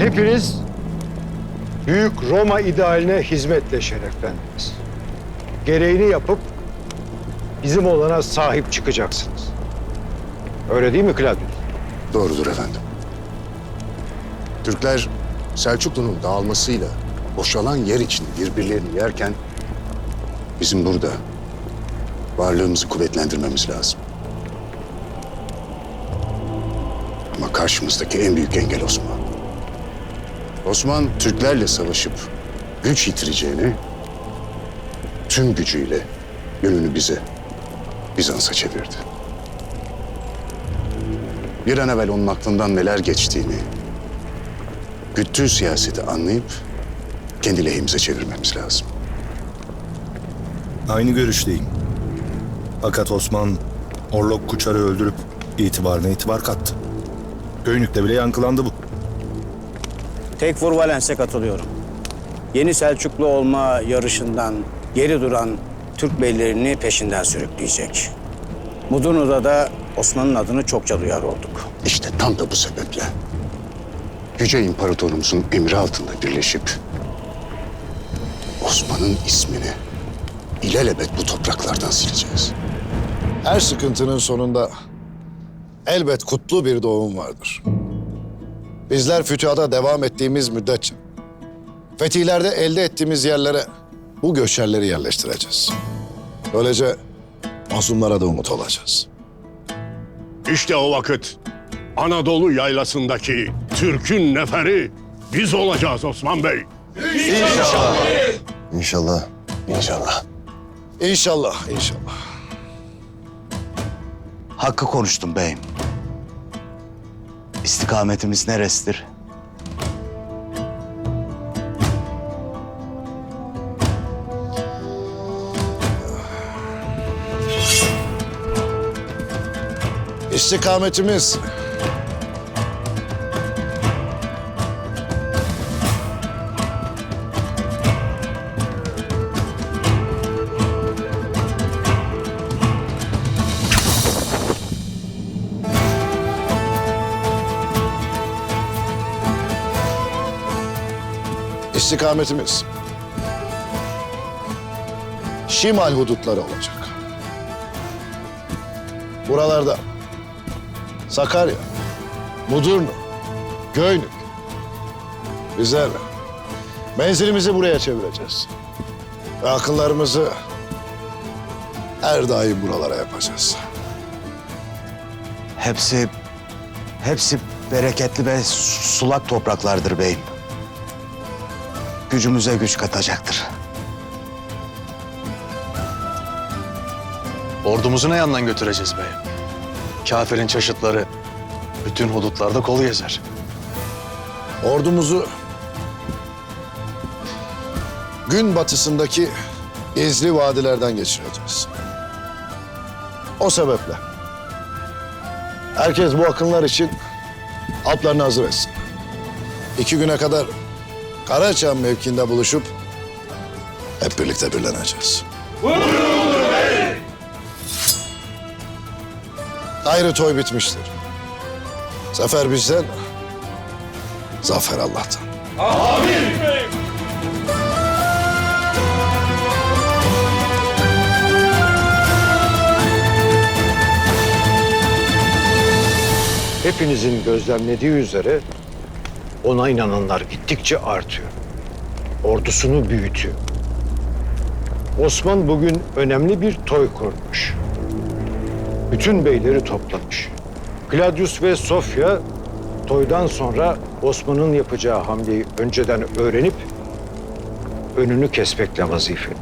Hepiniz büyük Roma idealine hizmetle şereflendiniz. Gereğini yapıp bizim olana sahip çıkacaksınız. Öyle değil mi Claudius? Doğrudur efendim. Türkler Selçuklu'nun dağılmasıyla boşalan yer için birbirlerini yerken bizim burada varlığımızı kuvvetlendirmemiz lazım. Ama karşımızdaki en büyük engel Osman. Osman Türklerle savaşıp güç yitireceğini tüm gücüyle yönünü bize, Bizans'a çevirdi. Bir an evvel onun aklından neler geçtiğini, güttüğü siyaseti anlayıp kendi lehimize çevirmemiz lazım. Aynı görüşteyim. Fakat Osman Orlok Kuçar'ı öldürüp itibarına itibar kattı. Göynük'te bile yankılandı bu. Tekfur Valens'e katılıyorum. Yeni Selçuklu olma yarışından geri duran Türk beylerini peşinden sürükleyecek. Mudurnu'da da Osman'ın adını çokça duyar olduk. İşte tam da bu sebeple Yüce İmparatorumuzun emri altında birleşip Osman'ın ismini ilelebet bu topraklardan sileceğiz. Her sıkıntının sonunda elbet kutlu bir doğum vardır. Bizler fütühata devam ettiğimiz müddetçe fetihlerde elde ettiğimiz yerlere bu göçerleri yerleştireceğiz. Böylece mazlumlara da umut olacağız. İşte o vakit Anadolu yaylasındaki Türk'ün neferi biz olacağız Osman Bey. İnşallah. İnşallah. İnşallah, inşallah. Hakkı konuştum beyim. İstikametimiz neresidir? İstikametimiz İstikametimiz Şimal hudutları olacak. Buralarda Sakarya, Mudurnu, Göynük. Bizler menzilimizi buraya çevireceğiz. Ve akıllarımızı her daim buralara yapacağız. Hepsi, hepsi bereketli ve su- sulak topraklardır beyim. Gücümüze güç katacaktır. Ordumuzu ne yandan götüreceğiz beyim? Kafirin çeşitleri bütün hudutlarda kolu gezer. Ordumuzu gün batısındaki izli vadilerden geçireceğiz. O sebeple herkes bu akınlar için altlarını hazır etsin. İki güne kadar Karaçam mevkinde buluşup hep birlikte birleneceğiz. Ayrı toy bitmiştir. Zafer bizden, zafer Allah'tan. Hepinizin gözlemlediği üzere ona inananlar gittikçe artıyor. Ordusunu büyütüyor. Osman bugün önemli bir toy kurmuş. Bütün beyleri toplamış. Claudius ve Sofya toydan sonra Osman'ın yapacağı hamleyi önceden öğrenip önünü kesmekle vazifeli.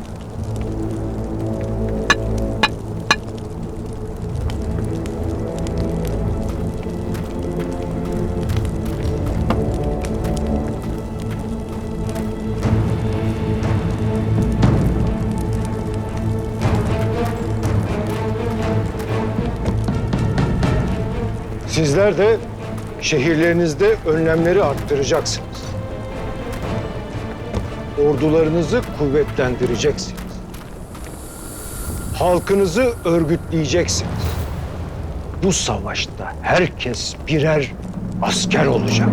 Sizler de şehirlerinizde önlemleri arttıracaksınız. Ordularınızı kuvvetlendireceksiniz. Halkınızı örgütleyeceksiniz. Bu savaşta herkes birer asker olacak.